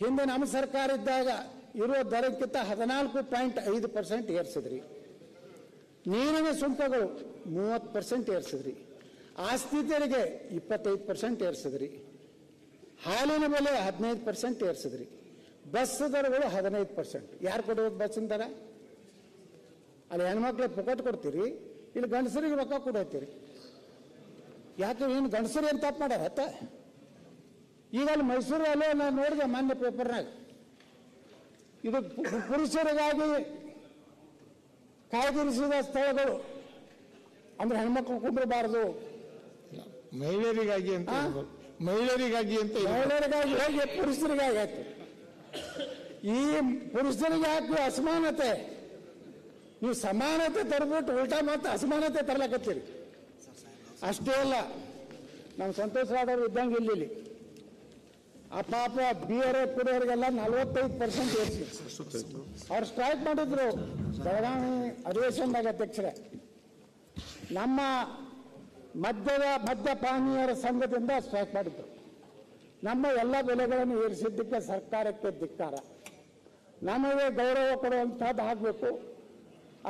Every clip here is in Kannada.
ಹಿಂದೆ ನಮ್ಮ ಸರ್ಕಾರ ಇದ್ದಾಗ ಇರುವ ದರಕ್ಕಿಂತ ಹದಿನಾಲ್ಕು ಪಾಯಿಂಟ್ ಐದು ಪರ್ಸೆಂಟ್ ಏರ್ಸಿದ್ರಿ. ನೀರಿನ ಸುಂಕಗಳು ಮೂವತ್ತು ಪರ್ಸೆಂಟ್ ಏರ್ಸಿದ್ರಿ. ಆಸ್ತಿ ತೆರಿಗೆ ಇಪ್ಪತ್ತೈದು ಪರ್ಸೆಂಟ್ ಏರ್ಸಿದ್ರಿ. ಹಾಲಿನ ಬೆಲೆ ಹದಿನೈದು ಪರ್ಸೆಂಟ್ ಏರ್ಸಿದ್ರಿ. ಬಸ್ ದರಗಳು ಹದಿನೈದು ಪರ್ಸೆಂಟ್. ಯಾರು ಕೊಡೋದು ಬಸ್ಸಿನ ದರ? ಅಲ್ಲಿ ಹೆಣ್ಮಕ್ಳಿಗೆ ಪುಕಟ್ ಕೊಡ್ತೀರಿ, ಇಲ್ಲಿ ಗಂಡಸರಿಗೆ ರೊಕ್ಕ ಕೊಡತ್ತೀರಿ ಯಾಕೆ ಏನು ಗಂಡಸರು ಏನು ತಪ್ಪು ಮಾಡ್ಯಾರ ಈಗ ಅಲ್ಲಿ ಮೈಸೂರು ಅಲ್ಲೇ ನಾನು ನೋಡಿದೆ ಮೊನ್ನೆ ಪೇಪರ್ನಾಗ. ಇದು ಪುರುಷರಿಗಾಗಿ ಕಾಯ್ದಿರಿಸಿದ ಸ್ಥಳಗಳು. ಅಂದ್ರೆ ಹೆಣ್ಮಕ್ಳು ಕುಂಬಿರಬಾರದು ಮಹಿಳೆಯರಿಗಾಗಿ ಅಂತ ಮಹಿಳೆಯರಿಗಾಗಿ ಅಂತ. ಮಹಿಳೆಯರಿಗಾಗಿ ಹೇಗೆ? ಪುರುಷರಿಗಾಗಿ ಆಯ್ತು. ಈ ಪುರುಷರಿಗೆ ಹಾಕಿ ಅಸಮಾನತೆ ನೀವು ಸಮಾನತೆ ತರಬಿಟ್ಟು ಉಲ್ಟಾ ಮತ್ತೆ ಅಸಮಾನತೆ ತರಲಾಕತ್ತೀರಿ. ಅಷ್ಟೇ ಅಲ್ಲ ನಾವು ಸಂತೋಷ ರಾಡವ್ರು ಇದ್ದಂಗೆ ಇಲ್ಲಿ. ಆ ಪಾಪ ಬಿಯರ್ ಕುಡಿಯೋರಿಗೆಲ್ಲ ನಲವತ್ತೈದು ಪರ್ಸೆಂಟ್ ಏರಿಸಿ. ಅವ್ರು ಸ್ಟ್ರೈಕ್ ಮಾಡಿದ್ರು. ಬೆಳಗಾವಿ ಅಧಿವೇಶನದಾಗ ಅಧ್ಯಕ್ಷರೇ. ನಮ್ಮ ಮದ್ಯದ ಮದ್ಯಪಾನೀಯರ ಸಂಘದಿಂದ ಸ್ಟ್ರೈಕ್ ಮಾಡಿದ್ರು. ನಮ್ಮ ಎಲ್ಲ ಬೆಲೆಗಳನ್ನು ಏರಿಸಿದ್ದಕ್ಕೆ ಸರ್ಕಾರಕ್ಕೆ ಧಿಕ್ಕಾರ. ನಮಗೆ ಗೌರವ ಕೊಡುವಂಥದ್ದು ಆಗಬೇಕು.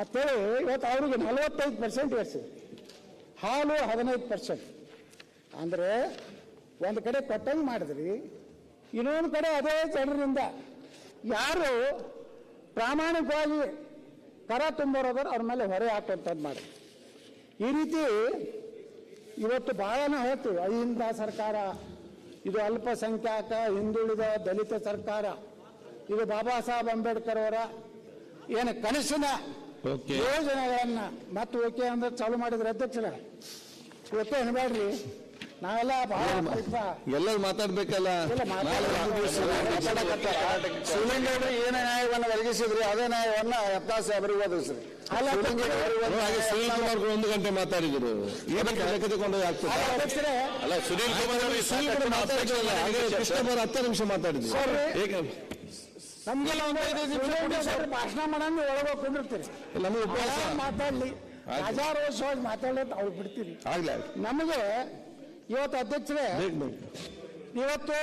ಅಂತೇಳಿ ಇವತ್ತು ಅವರಿಗೆ ನಲವತ್ತೈದು ಪರ್ಸೆಂಟ್ ಏರಿಸಿದ್ರು. ಹಾಲು ಹದಿನೈದು ಪರ್ಸೆಂಟ್ ಅಂದರೆ ಒಂದು ಕಡೆ ಕೊಟ್ಟಂಗೆ ಮಾಡಿದ್ರಿ. ಇನ್ನೊಂದು ಕಡೆ ಅದೇ ಜನರಿಂದ. ಯಾರು ಪ್ರಾಮಾಣಿಕವಾಗಿ ಕರ ತುಂಬರೋದ್ರೆ ಅವ್ರ ಮೇಲೆ ಹೊರೆ ಹಾಕುವಂಥದ್ದು ಮಾಡಿ ಈ ರೀತಿ ಇವತ್ತು ಬಹಳನ ಹೇಳ್ತೀವಿ ಅಹಿಂದ ಸರ್ಕಾರ ಇದು ಅಲ್ಪಸಂಖ್ಯಾತ ಹಿಂದುಳಿದ ದಲಿತ ಸರ್ಕಾರ ಇದು ಬಾಬಾ ಸಾಹೇಬ್ ಅಂಬೇಡ್ಕರ್ ಅವರ ಏನು ಕನಸಿನ ಯೋಜನೆಗಳನ್ನು. ಮತ್ತೆ ಮತ್ತು ಓಕೆ ಅಂದ್ರೆ ಚಾಲು ಮಾಡಿದ್ರೆ ಅಧ್ಯಕ್ಷರ. ಓಕೆ ಅನ್ಬೇಡ್ರಿ ನಾವೆಲ್ಲ ಎಲ್ಲರೂ ಮಾತಾಡ್ಬೇಕಲ್ಲ? ಮಾತಾಡ- ಏನ ನ್ಯಾಯವನ್ನು ಒದಗಿಸಿದ್ರಿ ಅದೇ ನ್ಯಾಯವನ್ನ ಯತ್ನಾಳ್ ಸಾಹೇಬರಿಗೆ ಒದಗಿಸ್ರಿ ಅಲ್ಲ, ಓ, ಹಾಗೆ ಸುನೀಲ್ ಕುಮಾರ್ ಒಂದು ಗಂಟೆ ಮಾತಾಡಿದ್ರು. ಅಲ್ಲ, ಸುನೀಲ್ ಕುಮಾರ್ ಅವರಿಗೆ ಸುನೀಲ್ ಕುಮಾರ್ ಮಾತಾಡ್ತಿರಲ್ಲ, ಹಾಗೆ ಕೃಷ್ಣ ಅವರು ಹತ್ತು ನಿಮಿಷ ಮಾತಾಡಿದ್ರು. ನಮ್ಗೆಲ್ಲ ಒಂದು ಭಾಷಣ ಮಾಡಂಗ ಒಳಗೆ ಕುಂದಿರ್ತೀರಿ. ನಮಗೆ ಮಾತಾಡ್ಲಿ. ಹಜಾರು ರಾಜಾರೋಷವಾಗಿ ಮಾತಾಡ್ಲಿ ಅಂತ ಅವ್ರು ಬಿಡ್ತೀರಿ. ಆಗ್ಲಿ. ನಮಗೆ ಇವತ್ತು ಅಧ್ಯಕ್ಷರೇ ಇವತ್ತು